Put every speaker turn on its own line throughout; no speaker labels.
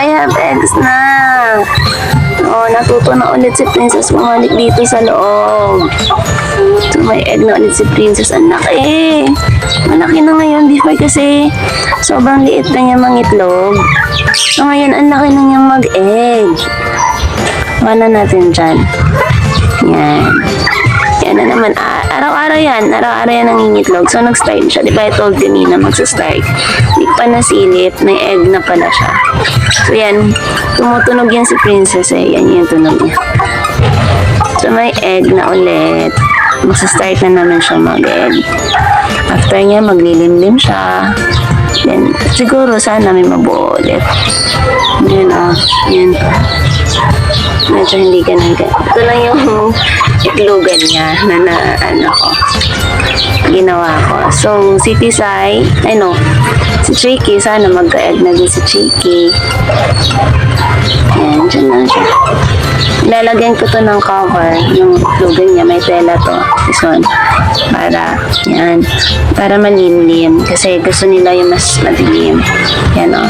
I have eggs na. Oh, natuto na ulit si Princess bumalik dito sa loob. So, may egg na ulit si Princess. Ang laki. Malaki na ngayon. Before kasi sobrang liit na niya mangitlog. So, ngayon ang na niyang mag-egg. Wala natin dyan. Yan. Yan na naman. Ah, Araw-araw yan. Araw-araw yan nangingitlog. So, nag-start siya. Di ba I told you na magsa-start. Hindi pa nasilip. May egg na pala siya. So, yan. Tumutunog yan si Princess eh. Yan yung tunog niya. So, may egg na ulit. Magsa-start na naman siya mag-egg. After niya, maglilimlim siya. Then, siguro sana may mabuo ulit. Yan ah. Yan medyo hindi ganun. Ito lang yung itlogan niya na, na ano ko ginawa ko. So, si Tisay, ay no, si Chiki, sana magka-egg na din si Chiki. Ayan, dyan lang siya. Lalagyan ko to ng cover, yung itlogan niya, may tela to. This one. Para, yan, para malimlim. Kasi gusto nila yung mas madilim. Yan o.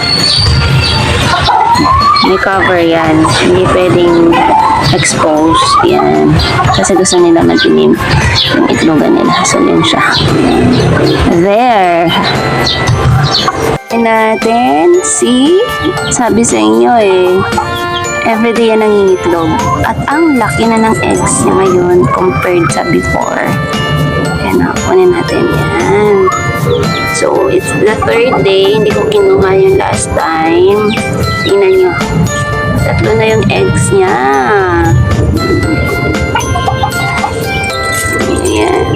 May cover yan. Hindi pwedeng expose. Yan. Kasi gusto nila madilim yung itlogan nila. So, yun siya. There. Tingnan natin. See? Sabi sa inyo eh. Everyday yan nangingitlog. At ang laki na ng eggs niya ngayon compared sa before. Yan na. Kunin natin yan. So, it's the third day. Hindi ko kinuha yung last time. Tingnan nyo. Tatlo na yung eggs niya. Ayan.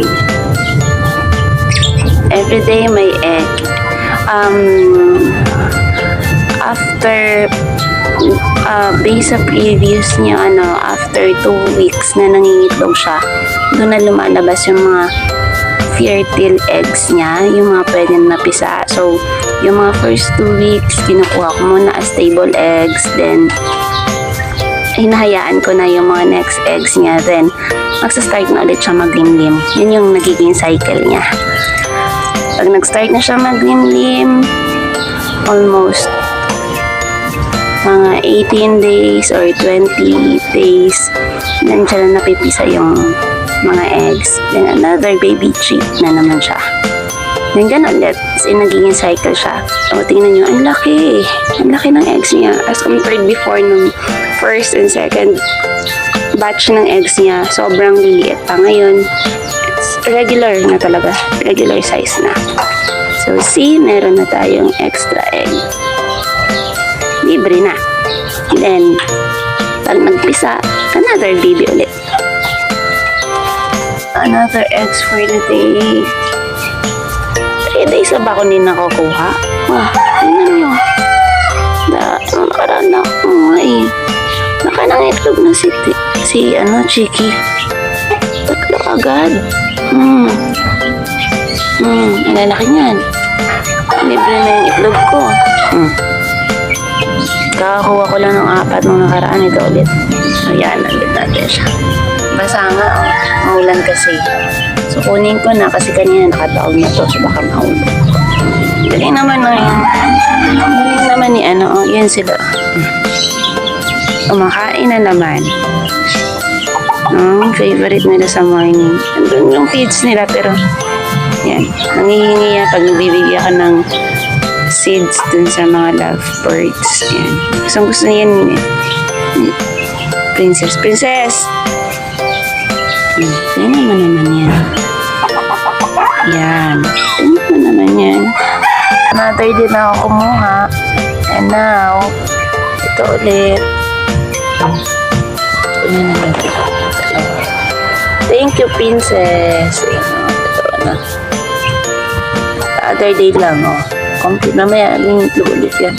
Everyday may egg. Um, after uh, based sa previous niya ano after two weeks na nangingitlog siya doon na lumalabas yung mga fertile eggs niya yung mga pwedeng napisa so yung mga first two weeks kinukuha ko muna as stable eggs then hinahayaan ko na yung mga next eggs niya then magsa-start na ulit siya maglimlim. Yun yung nagiging cycle niya. Pag nag-start na siya maglimlim almost mga 18 days or 20 days nandiyan na napipisa yung mga eggs. Then another baby chick na naman siya. Ganun ulit. As in nagiging cycle siya. So tingnan nyo ang laki. Ang laki ng eggs niya. As compared before nung first and second batch ng eggs niya sobrang liliit pa ngayon it's regular na talaga regular size na so see meron na tayong extra egg libre na. Then, pag nagpisa, another baby ulit. Another eggs for the day. Three days na ba ako din nakukuha? Wah, tingnan nyo. Da, nakaraan na, ay, nakanangitlog na si, si, ano, Chiki. Tatlo agad. Hmm. Hmm, ang lalaki niyan. Libre na yung itlog ko. Hmm. Kakakuha ko lang ng apat nung nakaraan ito ulit. Ayan, ulit natin siya. Basa nga, oh. maulan kasi. So, kunin ko na kasi kanina nakataog na to. So, baka maulog. Galing naman na yun. Galing naman ni ano, oh, yun sila. Kumakain na naman. Ang favorite nila sa morning. Andun yung feeds nila pero yan. Nangihingi yan pag nagbibigyan ka ng seeds dun sa mga love birds. Yan. Gusto gusto niya yan. eh. Princess. Princess! Hmm. Tingnan mo naman yan. Yan. Tingnan mo naman yan. Another din ako kumuha. And now, ito ulit. Naman. Thank you, Princess. Ito, ano. The other day lang, oh. Complete mamaya, lingitlog ulit yan.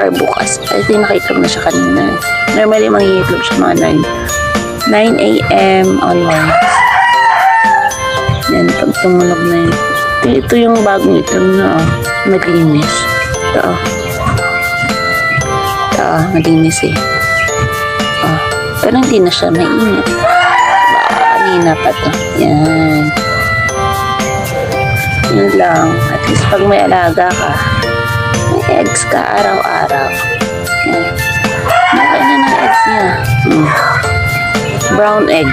Or bukas. I think nakita mo na siya kanina. eh. Normally, mangingitlog siya mga 9. 9 a.m. onwards. Yan, pag tumunog na yun. Ito yung bagong itlog na, oh. Malinis. Ito, oh. Ito, oh. Malinis eh. Oh, pero hindi na siya mainit. Ah, kanina pa to. Yan. Yun lang. At least pag may alaga ka, may eggs ka araw-araw. Yan. Nakain na ng eggs niya. Hmm. Brown egg.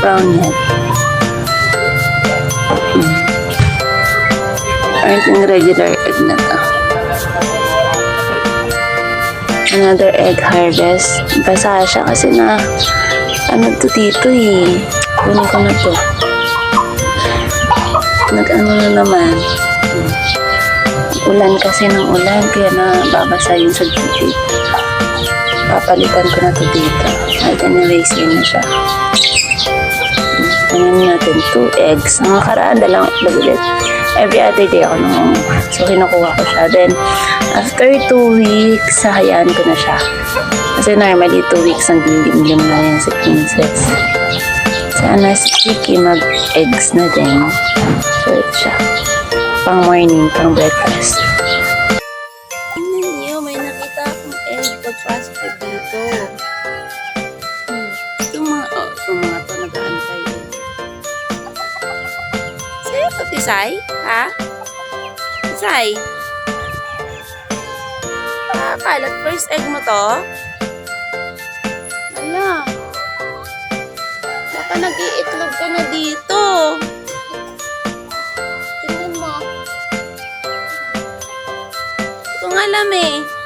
Brown egg. Hmm. Ito yung regular egg na to. Another egg harvest. Basa siya kasi na ano to dito eh. Kunin ko na to. Nag-ano na naman. Ulan kasi ng ulan kaya nababasa yun sa gilid. Papalitan ko na to dito. At anyways, yun na siya. Ano natin, two eggs. Ang nakaraan, dalawang ulit. Every other day ako nung So, kinukuha ko siya. Then, after two weeks, sahayaan ko na siya. Kasi normally, two weeks, ang lim na yan si Princess. Sana si Kiki mag-eggs na din. So, ito siya. Pang morning, pang breakfast. Tingnan niyo, may nakita akong egg pagpasok ko dito. Hmm. Itong mga, oh, itong mga to nag-aantay. Sa'yo? Ha? Tisay? Kalat first egg mo to? Ala. Baka nag-iitlog ka na dito. Tingnan mo. Ito nga alam eh.